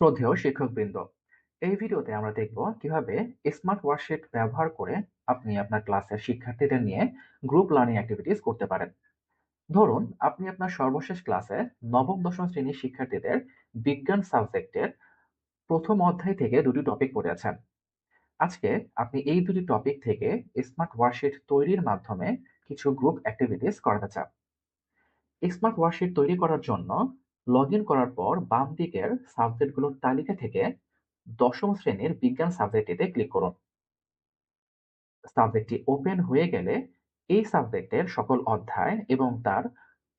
শ্রদ্ধেয় শিক্ষকবৃন্দ, এই ভিডিওতে আমরা দেখব কীভাবে স্মার্ট ওয়ার্কশিট ব্যবহার করে আপনি আপনার ক্লাসের শিক্ষার্থীদের নিয়ে গ্রুপ লার্নিং অ্যাক্টিভিটিস করতে পারেন। ধরুন আপনি আপনার সর্বশেষ ক্লাসে নবম দশম শ্রেণির শিক্ষার্থীদের বিজ্ঞান সাবজেক্টের প্রথম অধ্যায় থেকে দুটি টপিক পড়েছেন। আজকে আপনি এই দুটি টপিক থেকে স্মার্ট ওয়ার্কশিট তৈরির মাধ্যমে কিছু গ্রুপ অ্যাক্টিভিটিস করাতে চান। স্মার্ট ওয়ার্কশিট তৈরি করার জন্য লগ ইন করার পর বাম দিকের সাবজেক্টগুলোর তালিকা থেকে দশম শ্রেণির বিজ্ঞান সাবজেক্টটিতে ক্লিক করুন। সাবজেক্টটি ওপেন হয়ে গেলে এই সাবজেক্টের সকল অধ্যায় এবং তার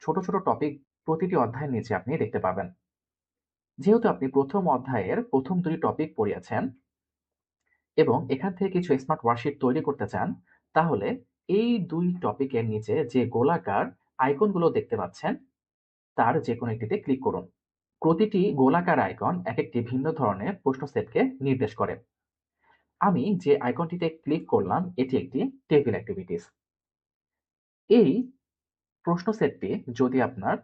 ছোট ছোট টপিক প্রতিটি অধ্যায়ের নিচে আপনি দেখতে পাবেন। যেহেতু আপনি প্রথম অধ্যায়ের প্রথম দুটি টপিক পড়িয়েছেন এবং এখান থেকে কিছু স্মার্ট ওয়ার্কশিট তৈরি করতে চান, তাহলে এই দুই টপিকের নিচে যে গোলাকার আইকনগুলো দেখতে পাচ্ছেন তার যে কোনো একটিতে ক্লিক করুন। প্রতিটি গোলাকার আইকন এক একটি ভিন্ন ধরনের প্রশ্ন সেটকে নির্দেশ করে। আমি যে আইকনটিতে ক্লিক করলাম, এটি একটি টেবিল অ্যাক্টিভিটিস এই প্রশ্ন সেটটি যদি আপনার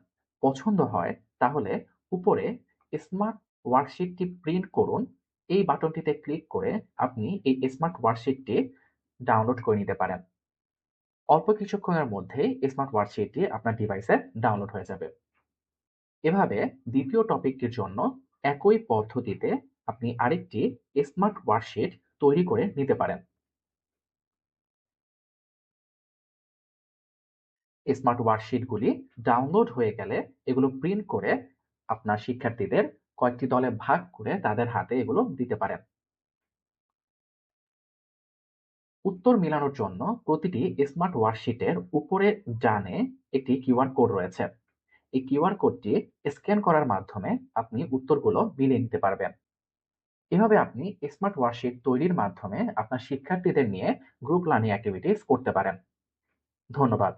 পছন্দ হয়, তাহলে উপরে স্মার্ট ওয়ার্কশিটটি প্রিন্ট করুন। এই বাটনটিতে ক্লিক করে আপনি এই স্মার্ট ওয়ার্কশিটটি ডাউনলোড করে নিতে পারেন। অল্প কিছুক্ষণের মধ্যেই স্মার্ট ওয়ার্কশিটটি আপনার ডিভাইসে ডাউনলোড হয়ে যাবে। এভাবে দ্বিতীয় টপিকটির জন্য একই পদ্ধতিতে আপনি আরেকটি স্মার্ট ওয়ার্কশিট তৈরি করে নিতে পারেন। স্মার্ট ওয়ার্কশিটগুলি ডাউনলোড হয়ে গেলে এগুলো প্রিন্ট করে আপনার শিক্ষার্থীদের কয়েকটি দলে ভাগ করে তাদের হাতে এগুলো দিতে পারেন। উত্তর মিলানোর জন্য প্রতিটি স্মার্ট ওয়ার্কশিটের উপরে ডানে একটি কিউআর কোড রয়েছে। এই কিউআর কোডটি স্ক্যান করার মাধ্যমে আপনি উত্তরগুলো মিলিয়ে নিতে পারবেন। এভাবে আপনি স্মার্ট ওয়ার্কশিট তৈরির মাধ্যমে আপনার শিক্ষার্থীদের নিয়ে গ্রুপ লার্নিং অ্যাক্টিভিটিস করতে পারেন। ধন্যবাদ।